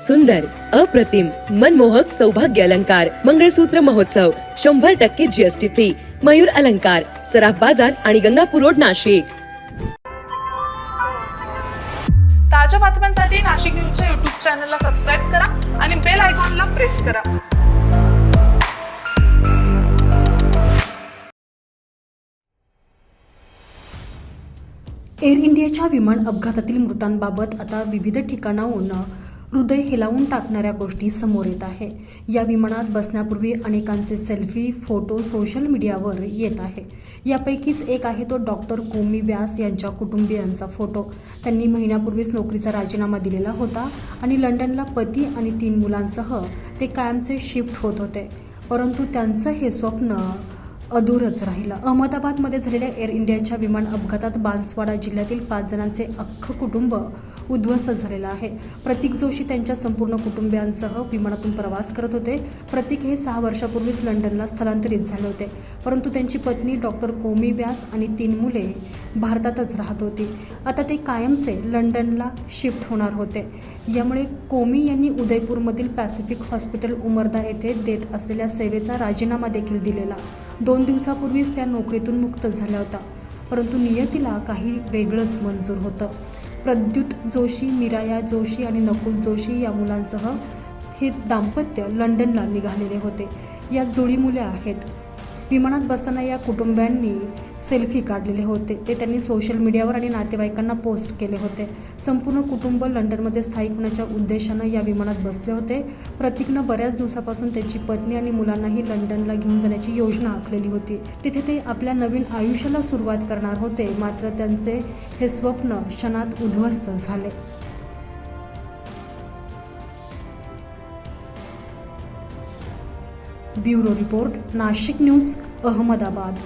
सुंदर अप्रतिम मनमोहक सौभाग्य अलंकार मंगळसूत्र महोत्सव शंभर टक्के जीएसटी फ्री मयूर अलंकार सराफ बाजार आणि गंगापूर रोड नाशिक. ताज्या बातम्यांसाठी नाशिक न्यूजच्या युट्यूब चॅनलला सबस्क्राईब करा आणि बेल आयकॉनला प्रेस करा. एअर इंडियाच्या विमान अपघातातील मृतांबाबत आता विविध ठिकाणाहून हृदय हेलावून टाकणाऱ्या गोष्टी समोर येत आहे. या विमानात बसण्यापूर्वी अनेकांचे सेल्फी फोटो सोशल मीडियावर येत आहे. यापैकीच एक आहे तो डॉक्टर कोमी व्यास यांच्या कुटुंबियांचा फोटो. त्यांनी महिन्यापूर्वीच नोकरीचा राजीनामा दिलेला होता आणि लंडनला पती आणि तीन मुलांसह ते कायमचे शिफ्ट होत होते. परंतु त्यांचं हे स्वप्न अधूरच राहिलं. अहमदाबादमध्ये झालेल्या एअर इंडियाच्या विमान अपघातात बांसवाडा जिल्ह्यातील पाच जणांचे अख्खं कुटुंब उद्ध्वस्त झालेलं आहे. प्रतीक जोशी त्यांच्या संपूर्ण कुटुंबियांसह विमानातून प्रवास करत होते. प्रतीक हे सहा वर्षापूर्वीच लंडनला स्थलांतरित झाले होते. परंतु त्यांची पत्नी डॉक्टर कोमी व्यास आणि तीन मुले भारतातच राहत होती. आता ते कायमचे लंडनला शिफ्ट होणार होते. यामुळे कोमी यांनी उदयपूरमधील पॅसिफिक हॉस्पिटल उमरदा येथे देत असलेल्या सेवेचा राजीनामा देखील दिलेला. दोन दिवसापूर्वीच त्या नोकरीतून मुक्त झाल्या होत्या परंतु नियतीला काही वेगळंच मंजूर होतं. प्रद्युत जोशी मिराया जोशी आणि नकुल जोशी या मुलांसह हे दाम्पत्य लंडनला निघालेले होते. या जोडी मुले आहेत. विमानात बसताना या कुटुंबियांनी सेल्फी काढलेले होते. ते त्यांनी सोशल मीडियावर आणि नातेवाईकांना पोस्ट केले होते. संपूर्ण कुटुंब लंडनमध्ये स्थायिक होण्याच्या उद्देशानं या विमानात बसले होते. प्रतीकनं बऱ्याच दिवसापासून त्याची पत्नी आणि मुलांनाही लंडनला घेऊन जाण्याची योजना आखलेली होती. तिथे ते आपल्या नवीन आयुष्याला सुरुवात करणार होते. मात्र त्यांचे हे स्वप्न क्षणात उद्ध्वस्त झाले. Bureau report Nashik news Ahmedabad.